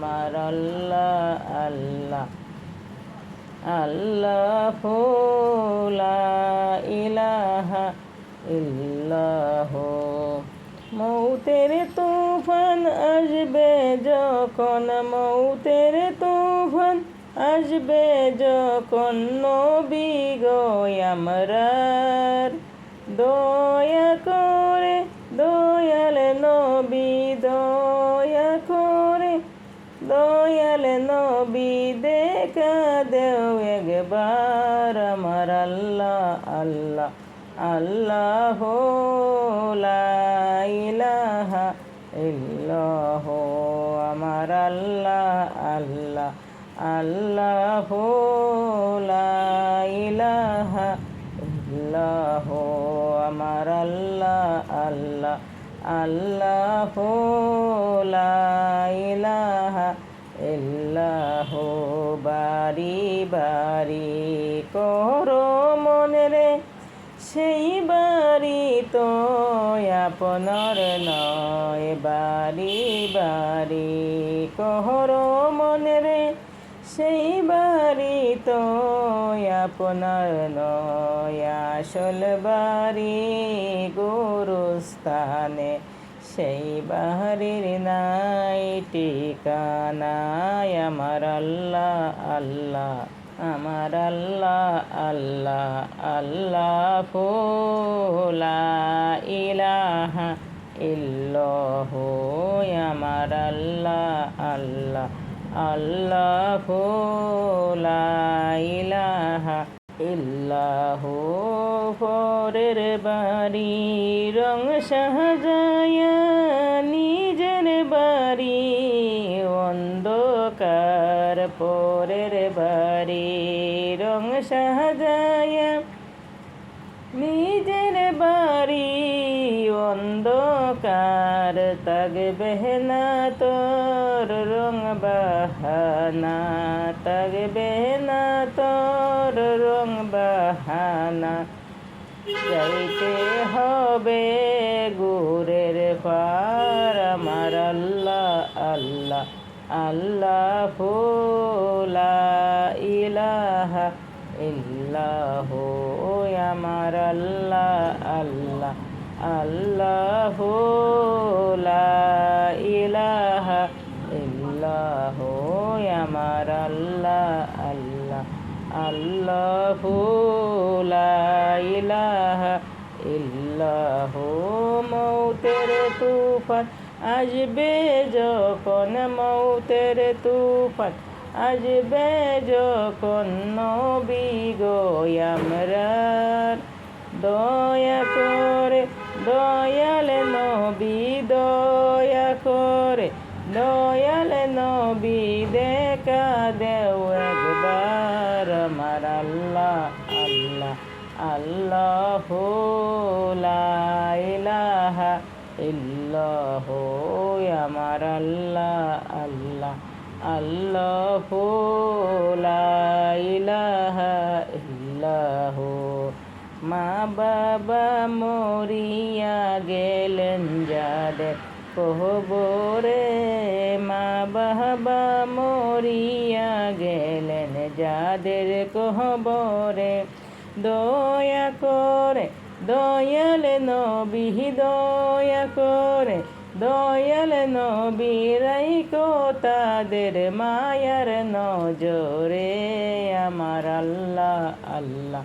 আমার আল্লাহ আল্লাহ। আল্লাহ ইলাহা ইল্লাহ। মৌতের তুফান আসবে যখন, মৌতের তুফান আসবে যখন। নবী গো আমরার দয়া দেও একবার আমার আল্লাহ আল্লাহ আল্লাহ লা ইলাহা ইল্লাহ আমার আল্লাহ আল্লাহ আল্লাহ ইলাহা ইল্লাহ আমার আল্লাহ আল্লাহ আল্লাহ লা ইলাহা ইল্লাহ বাড়ি বাড়ি করো মনে রে। সেই বাড়ি তো আপনার নয়, বাড়ি বাড়ি কহর মনে রে। সেই বাড়ি তো আপনার নয়, আসল বাড়ি গুরুস্থানে। সেই বাড়ির নাই ঠিকানায় আমার আল্লাহ আল্লাহ আমার আল্লাহ আল্লাহ আল্লাহ ফুলা ইলাহা ইল্লাহ আমার আল্লাহ আল্লাহ আল্লাহ ফুলা ইলাহা ইল্লাহ পরের বাড়ি রং সাজায়া অন্ধকার তাগবে না তোর রং বাহানা। তাগবে না তোর রং বাহানা। যাইতে হবে গুরের পার, আমার আল্লাহ আল্লাহ আল্লাহ ফুলা, ইলাহা ইল্লাহ, আমার আল্লাহ আল্লাহ। আল্লাহ ইলাহা ইল্লাহ আমার আল্লাহ আল্লাহ আল্লাহ ইলাহা ইল্লাহ। মৌতের তুফান আসবে যখন, মৌতের তুফান আসবে যখন, নবী গো আমরার দয়া করে দয়াল নবী, দয়া করে। দয়াল নবী, দেখা দেও একবার আমার আল্লাহ আল্লাহ আল্লাহ লা ইলাহা ইল্লাহ, আমার আল্লাহ আল্লাহ আল্লাহ লা ইলাহা ইল্লাহ। মা বাবা মরিয়া গেলেন যাদের কহবরে মা বাবা মরিয়া গেলেন যাদের কহবরে। দয়া করে, দয়াল নবী, দয়া করে, দয়াল নবীরাই কো তাদের মায়ার নজরে। আমার আল্লাহ আল্লাহ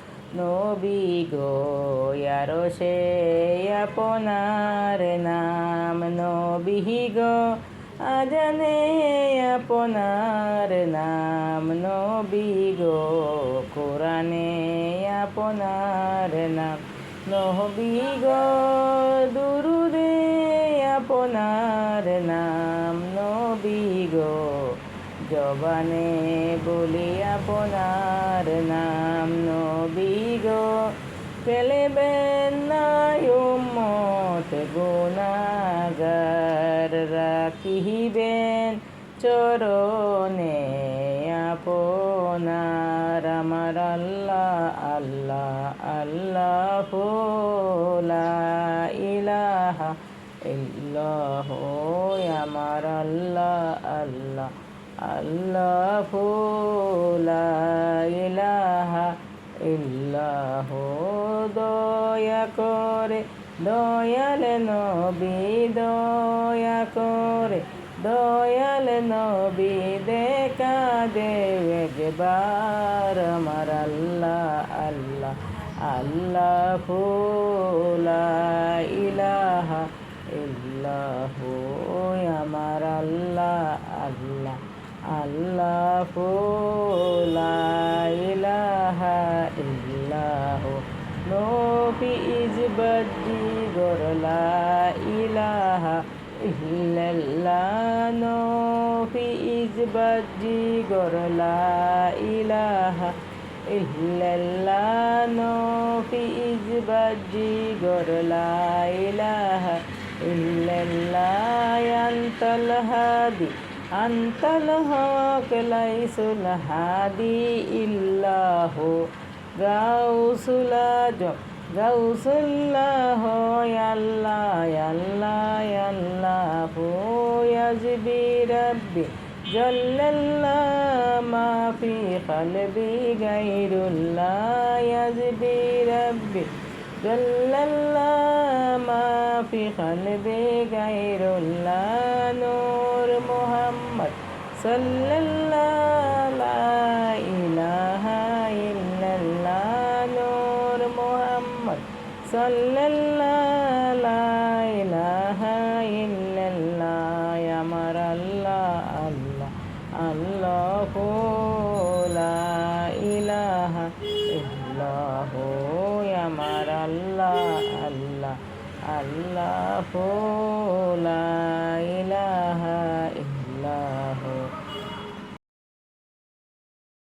নবী গো ইয়ারো সে আপনার নাম নবী গো আপনার নাম নবী গো কোরআনে আপনার নাম নবী গো দুরুদে আপনার নাম নবী গো জবানে বলি আপনার নাম নবী ফেলেবেন না উম্মত গুনাগার রাখিবেন চরণে আপনার আমার আল্লাহ আল্লাহ আল্লাহ ইলাহা ইল্লাহ আমার আল্লাহ আল্লাহ আল্লাহ ইলাহা ইল্লাহ দয়া করে, দয়াল নবী দয়া করে, দয়াল নবী দেখা দেবে একবার আমার আল্লাহ আল্লাহ আল্লাহ ফুলা ইলাহা ইল্লাহ আমার আল্লাহ আল্লাহ আল্লাহ ফুলা ইলাহা ইল্লাহ নবী ইজ বদ্দি গরলা ইলাহা ইল্লাল্লাহ বদ্দি গরলা ইলাহা ইল্লাল্লাহ নবী ইজ বদ্দি গরলা ইলাহা ইল্লাল্লাহ, আনতাল হাদি, আনতাল হক লাইসুল হাদি ইল্লাহু, গাউসুল আজম, গাউসুল্লাহ, আল্লাহ আল্লাহ আল্লাহ, ইয়াজবি রব্বি। جل الله ما في قلبي غير الله يزبي ربي. جل الله ما في قلبي غير الله نور محمد. صلى الله لا إله إلا الله نور محمد. صلى الله আল্লাহ ইলাহা